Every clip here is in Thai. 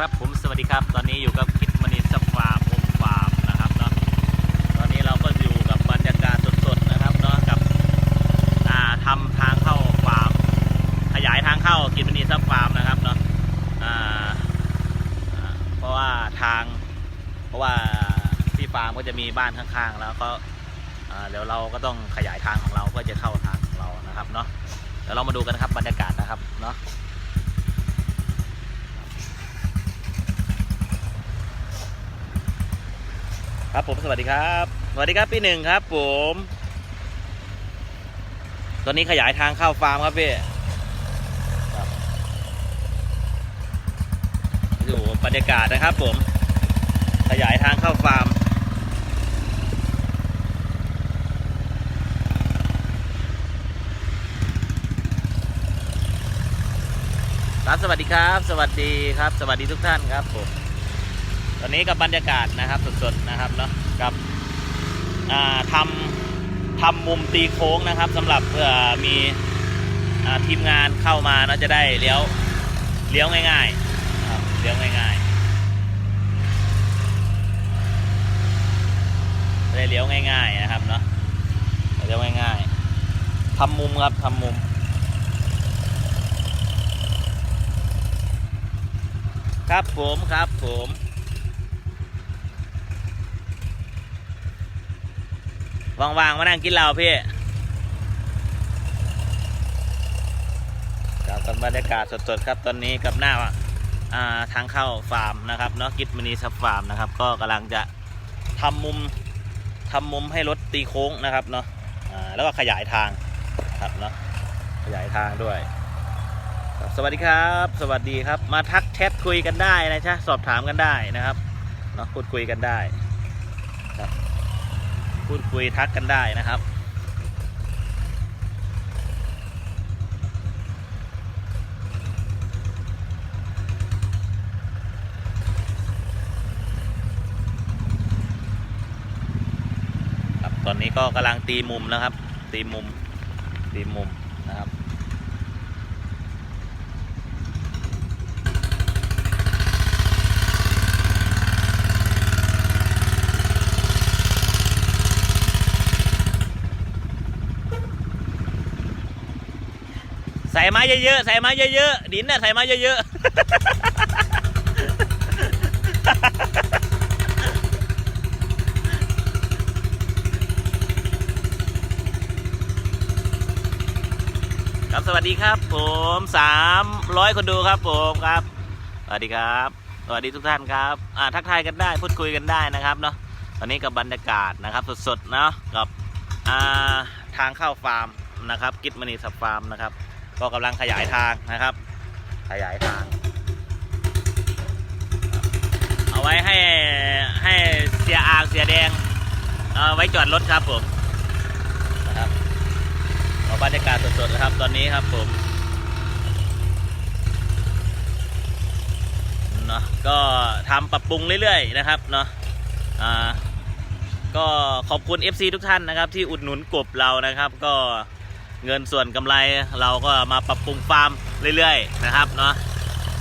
ครับผมสวัสดีครับ ตอนนี้อยู่กับคิดมณีสฟาร์มผมฟาร์มนะครับเนาะตอนนี้เราก็อยู่กับบรรยากาศสดๆนะครับเนาะกับอ่าทำทางเข้าฟาร์มขยายทางเข้าคิดมณีซับฟาร์มนะครับเนาะอ่าเพราะว่าทาง เพราะว่าที่ฟาร์มก็จะมีบ้านข้างๆ แล้วก็อ่าเดี๋ยวเราก็ต้องขยายทางของเราเพื่อจะเข้าทางของเรานะครับเนาะเดี๋ยวเรามาดูกันครับบรรยากาศนะครับเนาะ ครับผมสวัสดีครับ สวัสดีครับพี่หนึ่งครับผม ตอนนี้ขยายทางเข้าฟาร์มครับพี่อยู่บรรยากาศนะครับผม ขยายทางเข้าฟาร์มครับสวัสดีครับ สวัสดีครับ สวัสดีทุกท่านครับผม อนนี้กับบรรยากาศนะครับสดๆนะครับเนาะกับทำทำมุมตีโค้งนะครับสำหรับเพื่อมีอทีมงานเข้ามาเนาะจะได้เลี้ยวเลี้ยวง่ายๆนะครับเลี้ยวง่ายๆจะได้เลี้ยวง่ายๆนะครับเนาะเลี้ยวง่ายๆทำมุมครับทำมุมครับผมครับผม ว่างๆมานั่งกินเหล้าพี่กลับกันบรรยากาศสดๆครับตอนนี้กับหน้าอ่าทางเข้าฟาร์มนะครับเนาะกิจมณีซับฟาร์มนะครับ ก็กำลังจะทำมุมทำมุมให้รถตีโค้งนะครับเนาะอ่าแล้วก็ขยายทางครับเนาะขยายทางด้วยสวัสดีครับ สวัสดีครับ มาทักแชทคุยกันได้นะจ๊ะสอบถามกันได้นะครับเนาะพูดคุยกันได้ พูดคุยทักกันได้นะครับ ครับตอนนี้ก็กำลังตีมุมนะครับ ตีมุมตีมุมนะครับ ใส่ไม้เยอะๆ ใส่ไม้เยอะๆ ดินน่ะใส่ไม้เยอะๆครับสวัสดีครับผมสามร้อยคนดูครับผมครับ สวัสดีครับ สวัสดีทุกท่านครับอ่าทักทายกันได้พูดคุยกันได้นะครับเนาะตอนนี้กับบรรยากาศนะครับสดๆเนาะกับอ่าทางเข้าฟาร์มนะครับ กิจมณีสับฟาร์มนะครับ ก็กำลังขยายทางนะครับ ขยายทาง เอาไว้ให้ให้เสียอางเสียแดงเอาไว้จอดรถครับผมนะครับเอาบรรยากาศสดๆนะครับ ตอนนี้ครับผมเนาะก็ทำปรับปรุงเรื่อยๆนะครับเนาะอ่าก็ขอบคุณ FC ทุกท่านนะครับ ที่อุดหนุนกบเรานะครับ ก็ เงินส่วนกำไรเราก็มาปรับปรุงฟาร์มเรื่อยๆนะครับเนาะ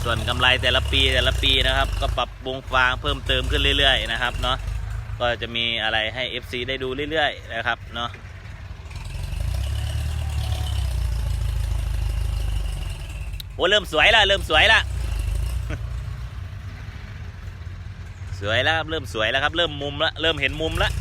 ส่วนกำไรแต่ละปีแต่ละปีนะครับ ก็ปรับปรุงฟาร์มเพิ่มเติมขึ้นเรื่อยๆนะครับเนาะก็จะมีอะไรให้ FC ได้ดูเรื่อยๆนะครับเนาะโอ้เริ่มสวยแล้วเริ่มสวยแล้วสวยแล้วครับเริ่มสวยแล้วครับ เริ่มมุมล้วเริ่มเห็นมุมล้ว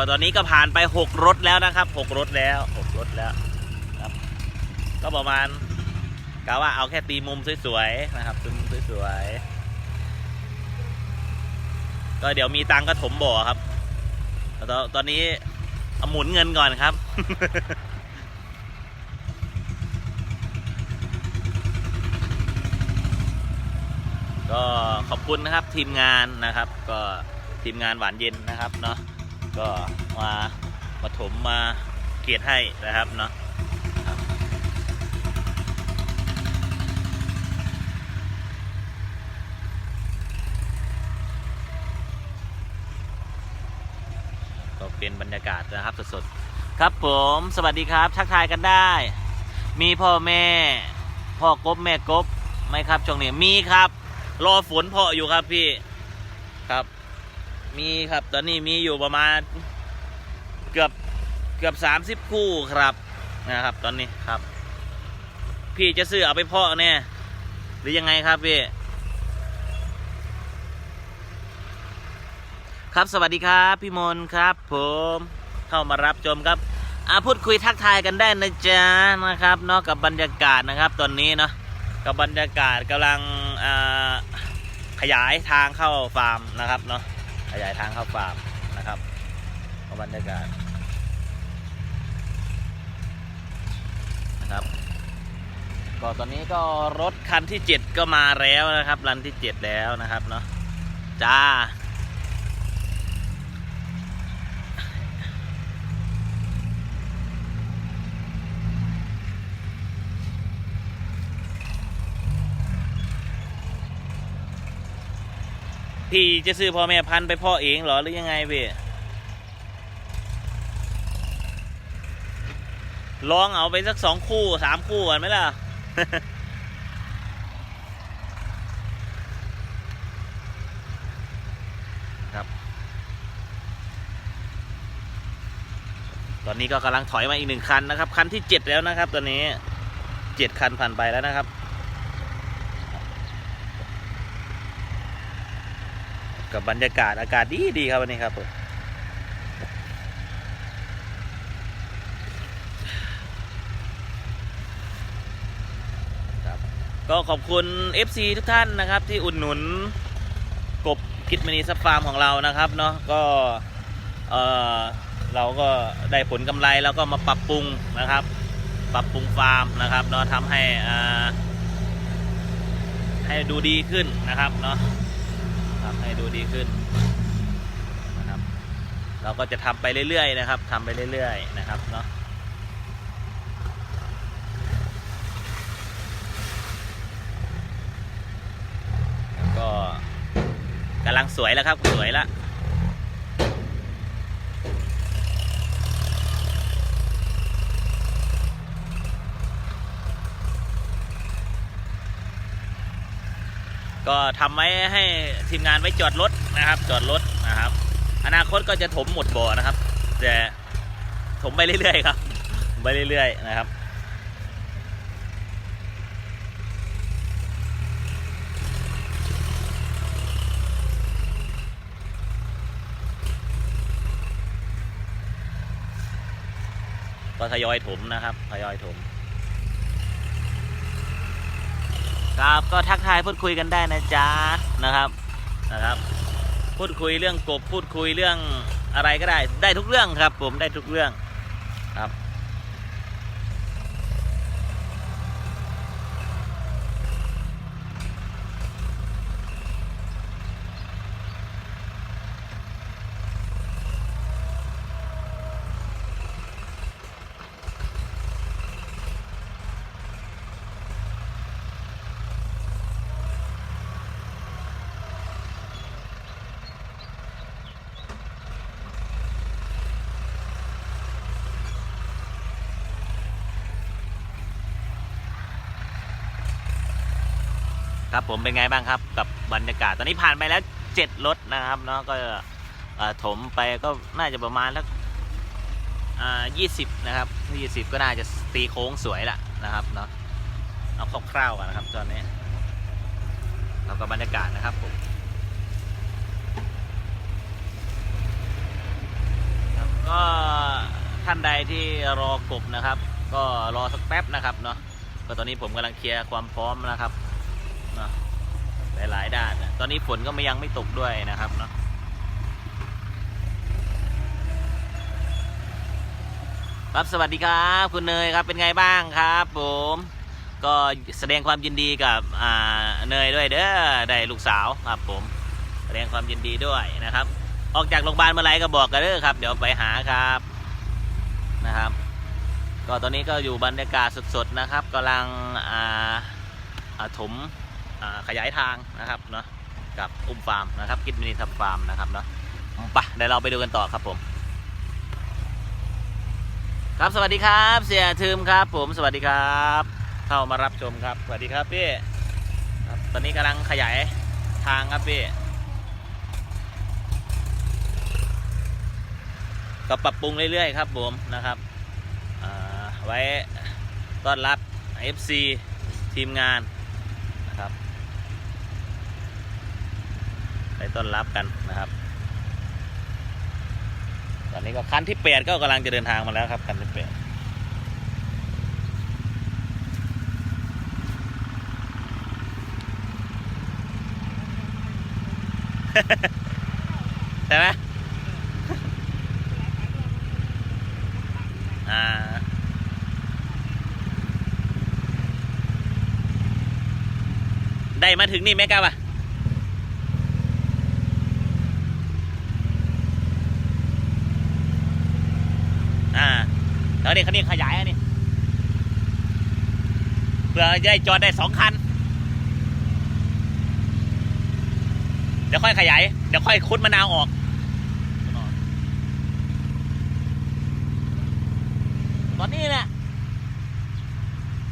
ก็ตอนนี้ก็ผ่านไปหกรถแล้วนะครับหกรถแล้วหกรถแล้วครับ ก็ประมาณกะว่าเอาแค่ตีมุมสวยๆนะครับตีมุมสวยๆก็เดี๋ยวมีตังก็ถมบ่อครับตอนตอนนี้เอาหมุนเงินก่อนครับก็ขอบคุณนะครับทีมงานนะครับ ก็ทีมงานหวานเย็นนะครับเนาะ ก็มามาถมมาเกียรติให้นะครับเนาะก็เป็นบรรยากาศนะครับสดๆครับผมสวัสดีครับทักทายกันได้ มีพ่อแม่ พ่อกบแม่กบไหมครับช่วงนี้มีครับ รอฝนเพาะอยู่ครับพี่ครับ มีครับตอนนี้มีอยู่ประมาณเกือบเกือบสามสิบคู่ครับนะครับ ตอนนี้ครับ พี่จะซื้อเอาไปเพาะเนี่ยหรือยังไงครับพี่ครับสวัสดีครับ พี่มนครับ ผมเข้ามารับชมครับอาพูดคุยทักทายกันได้นะจ๊ะนะครับเนอกกับบรรยากาศนะครับ ตอนนี้เนาะกับบรรยากาศกำลังขยายทางเข้าฟาร์มนะครับเนาะ ขยายทางเข้าฟาร์มนะครับกับบรรยากาศนะครับ ก็ตอนนี้ก็รถคันที่ 7 ก็มาแล้วนะครับ รันที่ 7 แล้วนะครับเนาะจ้า พี่จะซื้อพ่อแม่พันธุ์ไปพ่อเองเหรอหรือยังไงพี่ลองเอาไปสักสองคู่สามคู่กันไหมล่ะ ครับ ตอนนี้ก็กำลังถอยมาอีกหนึ่งคันนะครับ คันที่เจ็ดแล้วนะครับ ตอนนี้เจ็ดคันผ่านไปแล้วนะครับ กับบรรยากาศอากาศดีดีครับวันนี้ครับผมครับก็ขอบคุณ FC ทุกท่านนะครับที่อุดหนุนกบคิดมินิซับฟาร์มของเรานะครับเนาะก็เออเราก็ได้ผลกำไรแล้วก็มาปรับปรุงนะครับ ปรับปรุงฟาร์มนะครับเนาะทำให้อ่าให้ดูดีขึ้นนะครับเนาะ ทำให้ดูดีขึ้นนะครับ เราก็จะทำไปเรื่อยๆ นะครับทำไปเรื่อยๆ นะครับเนาะก็กำลังสวยแล้วครับสวยแล้ว ก็ทำไว้ให้ทีมงานไว้จอดรถนะครับ จอดรถนะครับ อนาคตก็จะถมหมดบ่อนะครับ แต่ถมไปเรื่อยๆครับไปเรื่อยๆนะครับก็ทยอยถมนะครับทยอยถม ครับก็ทักทายพูดคุยกันได้นะจ๊ะนะครับนะครับ พูดคุยเรื่องกบพูดคุยเรื่องอะไรก็ได้ ได้ทุกเรื่องครับ ผมได้ทุกเรื่องครับ ครับผมเป็นไงบ้างครับกับบรรยากาศตอนนี้ผ่านไปแล้วเจ็ดรถนะครับเนาะก็ถมไปก็น่าจะประมาณสักยี่สิบนะครับยี่สิบก็น่าจะตีโค้งสวยละนะครับเนาะเอาคร่าวๆกันนะครับ ตอนนี้เราก็บรรยากาศนะครับผมก็ท่านใดที่รอกบนะครับ ก็รอสักแป๊บนะครับเนาะก็ตอนนี้ผมกำลังเคลียร์ความพร้อมนะครับ เนอะหลายๆด้านนะตอนนี้ฝนก็ไม่ยังไม่ตกด้วยนะครับเนาะครับสวัสดีครับ คุณเนยครับเป็นไงบ้างครับ ผม ก็แสดงความยินดีกับเนยด้วยเด้อได้ลูกสาวครับผม แสดงความยินดีด้วยนะครับ ออกจากโรงพยาบาลเมื่อไหรก็บอกกันเด้อครับ เดี๋ยวไปหาครับนะครับ ก็ตอนนี้ก็อยู่บรรยากาศสดๆนะครับกำลังอ่าถม ขยายทางนะครับเนาะกับอุ้มฟาร์มนะครับกิดมินิทับฟาร์มนะครับเนาะไปเดี๋ยวเราไปดูกันต่อครับผม ครับสวัสดีครับ เสียทึมครับ ผมสวัสดีครับ เข้ามารับชมครับ สวัสดีครับพี่ครับตอนนี้กำลังขยายทางครับพี่ก็ปรับปรุงเรื่อยๆครับผมนะครับไว้ต้อนรับ FC ทีมงานนะครับไป ต้อนรับกันนะครับ ตอนนี้ก็คันที่แปดก็กำลังจะเดินทางมาแล้วครับคันที่แปดใช่ไหมอ่าได้มาถึงนี่ไหมครับอะ อ่า แล้ว นี่คันนี้ขยายอันนี้เพื่อจะได้จอดได้สองคัน เดี๋ยวค่อยขยาย เดี๋ยวค่อยคุดมะนาวออกตอนนี้เนี่ย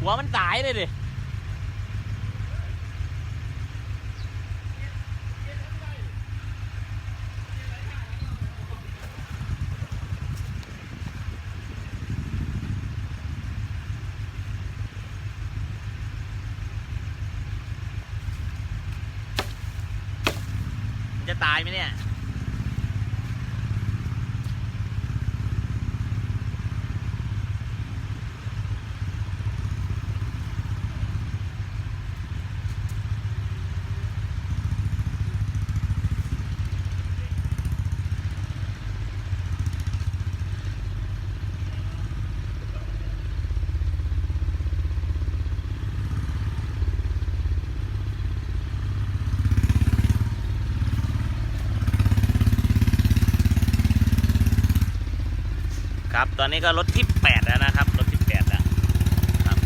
หัวมันสายเลยดิ ตายไหมเนี่ย ครับ ตอนนี้ก็รถที่ 8 แล้วนะครับรถที่ 8 แล้วครับ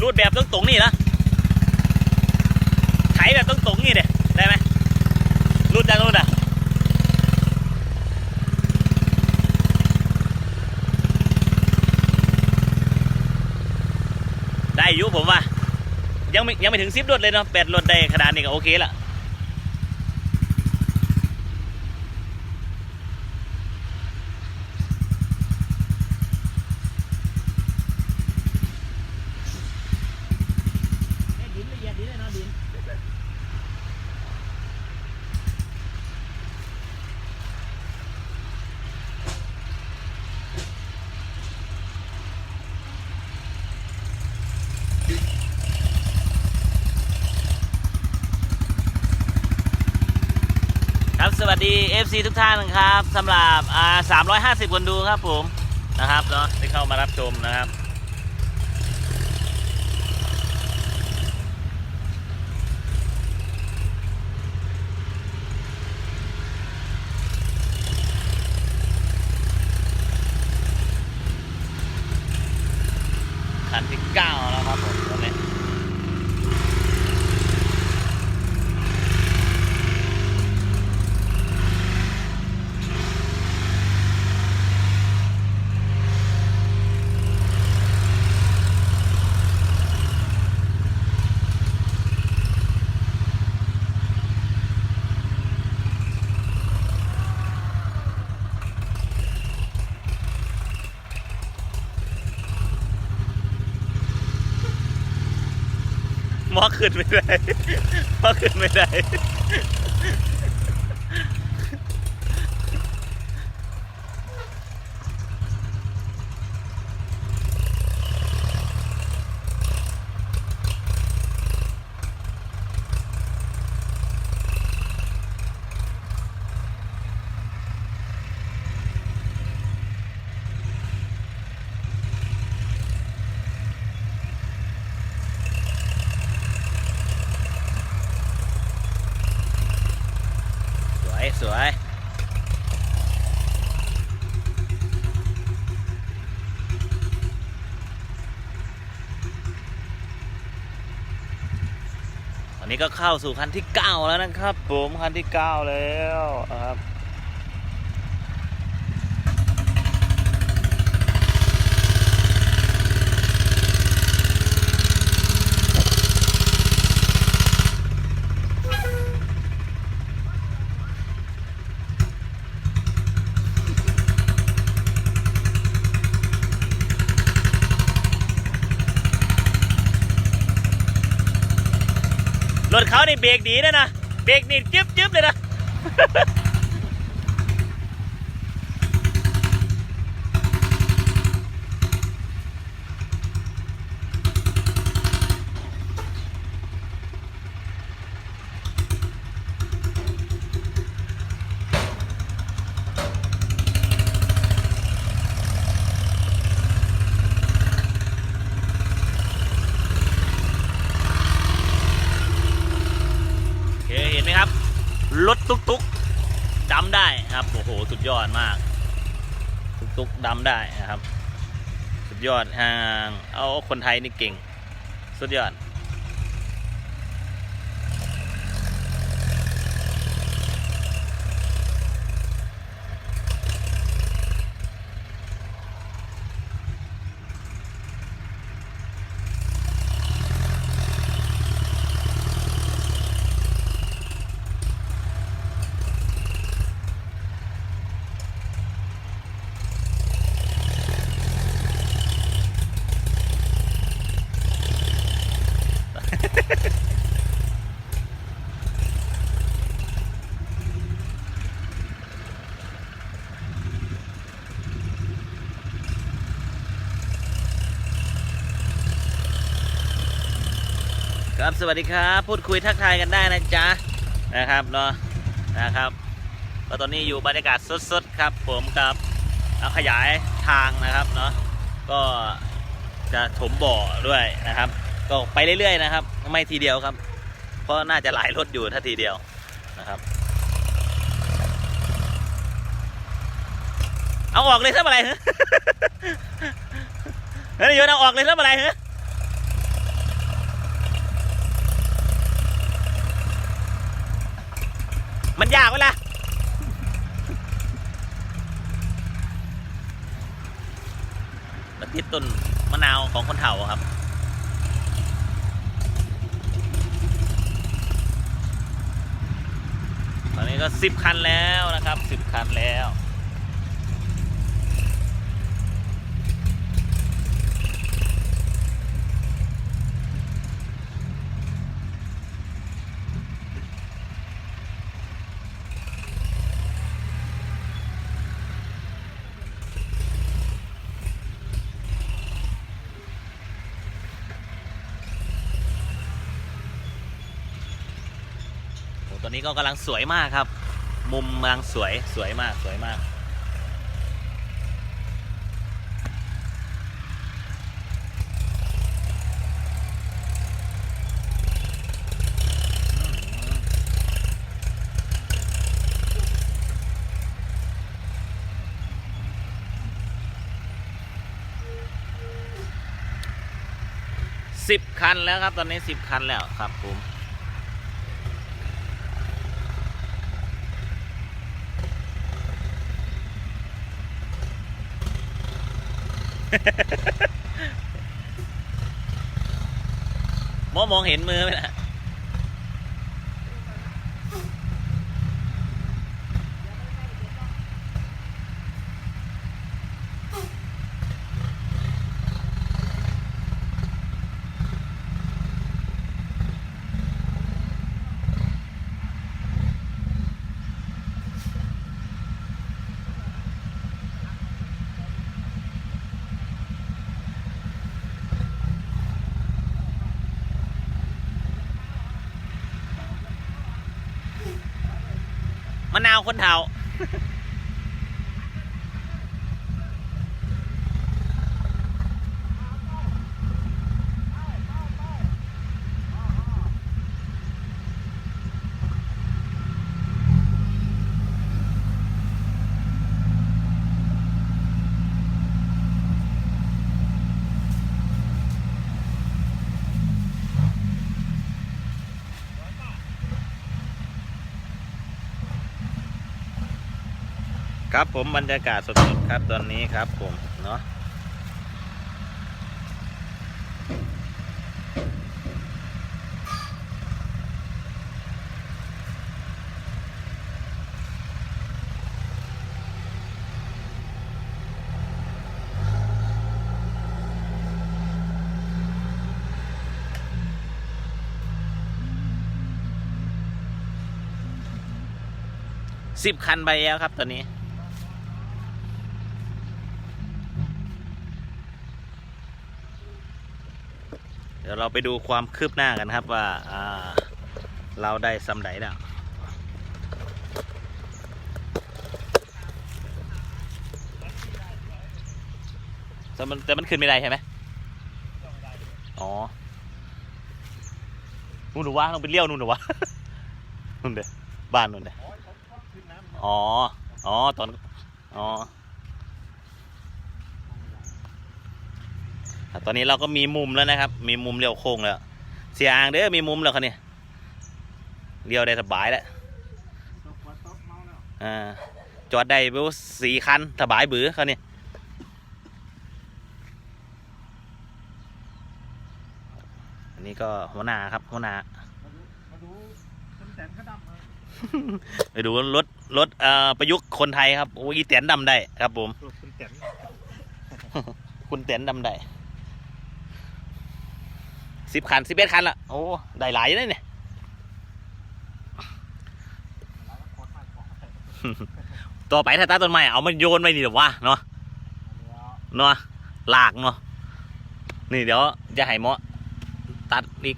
รูดแบบตรงๆนี่นะไถแบบตรงๆนี่เด้ได้ไหมรูดจากรูดอะ ได้ อยู่ผมว่า ยังไม่ยังไม่ถึงซิปรถเลยเนาะแปดรถได้ขนาดนี้ก็โอเคละดินละเอียดดีเลยเนาะดิน ครับสวัสดี FC ทุกท่านครับสำหรับอ่า350 คนดูครับผมนะครับเนาะที่เข้ามารับชมนะครับ คันที่ 9 แล้วครับผมตอนนี้ ห มอขึ้นไม่ได้มอขึ้นไม่ได้ สวยตอนนี้ก็เข้าสู่คันที่ 9 แล้วนะครับผมคันที่ 9 แล้วครับ นี่เบรกดีนะนะเบรกนี่จึ๊บจึ๊บเลยนะ โอเคเห็นไหมครับ รถตุ๊กตุ๊กดำได้ครับ โอ้โห สุดยอดมาก ตุ๊กตุ๊กดำได้นะครับ สุดยอดห่างเอาคนไทยนี่เก่ง สุดยอด ครับสวัสดีครับ พูดคุยทักทายกันได้นะจ๊ะนะครับเนาะนะครับก็ตอนนี้อยู่บรรยากาศสดๆครับ ผมกับเอาขยายทางนะครับเนาะก็จะถมบ่อด้วยนะครับ ก็ไปเรื่อยๆนะครับ ไม่ทีเดียวครับ เพราะน่าจะหลายรถอยู่ถ้าทีเดียวนะครับ เอาออกเลยสักอะไรฮะเฮ้ยโยนเอาออกเลยสักอะไรฮะ มันยากเวละมันติดต้นมะนาวของคนเฒ่าครับ ตอนนี้ก็สิบคันแล้วนะครับสิบคันแล้ว นี้ก็กำลังสวยมากครับ มุมกำลังสวยสวยมากสวยมากสิบคันแล้วครับ ตอนนี้สิบคันแล้วครับผม มองมองเห็นมือไหมนะ มะนาวคนเทา ครับผมบรรยากาศสดๆครับตอนนี้ครับผมเนาะสิบคันไปแล้วครับตอนนี้ ดี๋ยวเราไปดูความคืบหน้ากันครับว่าเราได้สำไหนแล้วแต่มันแต่มันขึ้นไม่ได้ใช่ไหมอ๋อ นู่นหรือวะต้องไปเลี้ยวนู่นหรือวะนู่นเด้อบ้านนู่นเด้ออ๋อ อ๋อ ตอน อ๋ออะ ตอนนี้เราก็มีมุมแล้วนะครับ มีมุมเลี้ยวโค้งแล้ว เสียอ่างเด้อมีมุมแล้วคันนี้เลี้ยวได้สบายแล้วอ่าจอดได้เบลสี่คันสบายบือคันนี้อันนี้ก็หัวหน้าครับหัวหน้ามาดูคนแสนเขาดำมาไปดูรถรถเอ่อประยุกต์คนไทยครับโอ้ยอีแตนดำได้ครับผมตัวคนแสนคุณแตนดำได้ สิบคันสิบเอ็ดคันละโอ้ได้หลายเลยเนี่ยต่อไปถ้าตัดต้นไม้เอามันโยนไปนี่เดี๋ยววะเนาะเนาะลากเนาะนี่เดี๋ยวจะให้เหมาะตัดอีก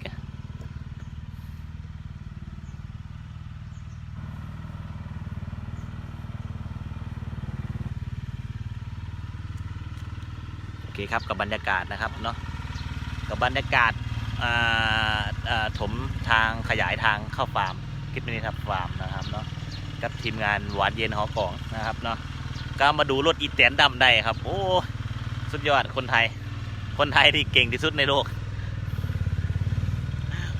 โอเคครับกับบรรยากาศนะครับเนาะกับบรรยากาศอ่าอ่า ถมทางขยายทางเข้าฟาร์มคิดไม่ได้ทับฟาร์มนะครับเนาะกับทีมงานหวานเย็นหอกองนะครับเนาะก็มาดูรถอีแตนดำได้ครับ โอ้สุดยอดคนไทย คนไทยที่เก่งที่สุดในโลก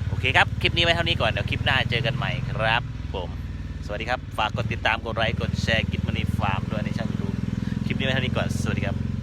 โอเคครับ คลิปนี้ไว้เท่านี้ก่อน เดี๋ยวคลิปหน้าเจอกันใหม่ครับผม สวัสดีครับ ฝากกดติดตามกดไลค์กดแชร์กิจมณีฟาร์มด้วยในช่องยูทูบคลิปนี้ไว้เท่านี้ก่อน สวัสดีครับ